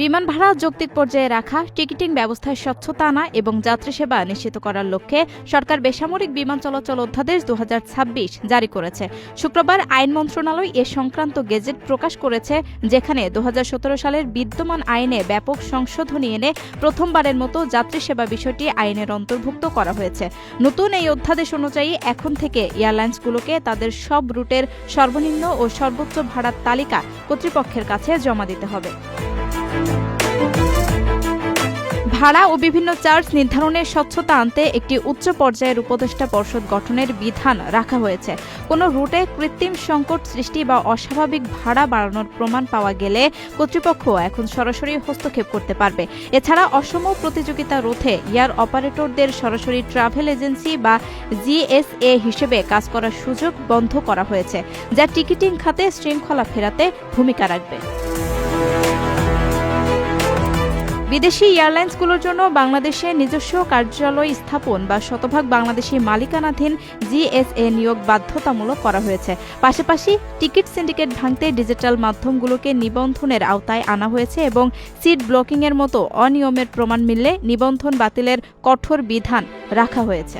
বিমান ভাড়া যৌক্তিক পর্যায়ে রাখা, টিকিটিং ব্যবস্থায় স্বচ্ছতা আনা এবং যাত্রী সেবা নিশ্চিত করার লক্ষ্যে সরকার বেসামরিক বিমান চলাচল অধ্যাদেশ দু হাজার ছাব্বিশ জারি করেছে। শুক্রবার আইন মন্ত্রণালয় এ সংক্রান্ত গেজেট প্রকাশ করেছে, যেখানে দু হাজার সতেরো সালের বিদ্যমান আইনে ব্যাপক সংশোধনী এনে প্রথমবারের মতো যাত্রী সেবা বিষয়টি আইনের অন্তর্ভুক্ত করা হয়েছে। নতুন এই অধ্যাদেশ অনুযায়ী এখন থেকে এয়ারলাইন্সগুলোকে তাদের সব রুটের সর্বনিম্ন ও সর্বোচ্চ ভাড়ার তালিকা কর্তৃপক্ষের কাছে জমা দিতে হবে। ভাড়া ও বিভিন্ন চার্জ নির্ধারণের স্বচ্ছতা আনতে একটি উচ্চ পর্যায়ের উপদেষ্টা পর্ষদ গঠনের বিধান রাখা হয়েছে। কোনো রুটে কৃত্রিম সংকট সৃষ্টি বা অস্বাভাবিক ভাড়া বাড়ানোর প্রমাণ পাওয়া গেলে কর্তৃপক্ষ এখন সরাসরি হস্তক্ষেপ করতে পারবে। এছাড়া অসম প্রতিযোগিতা রোধে এয়ার অপারেটরদের সরাসরি ট্রাভেল এজেন্সি বা জিএসএ হিসেবে কাজ করার সুযোগ বন্ধ করা হয়েছে, যা টিকিটিং খাতে শৃঙ্খলা ফেরাতে ভূমিকা রাখবে। বিদেশি এয়ারলাইন্সগুলোর জন্য বাংলাদেশে নিজস্ব কার্যালয় স্থাপন বা শতভাগ বাংলাদেশি মালিকানাধীন জিএসএ নিয়োগ বাধ্যতামূলক করা হয়েছে। পাশাপাশি টিকিট সিন্ডিকেট ভাঙতে ডিজিটাল মাধ্যমগুলোকে নিবন্ধনের আওতায় আনা হয়েছে এবং সিট ব্লকিংয়ের মতো অনিয়মের প্রমাণ মিললে নিবন্ধন বাতিলের কঠোর বিধান রাখা হয়েছে।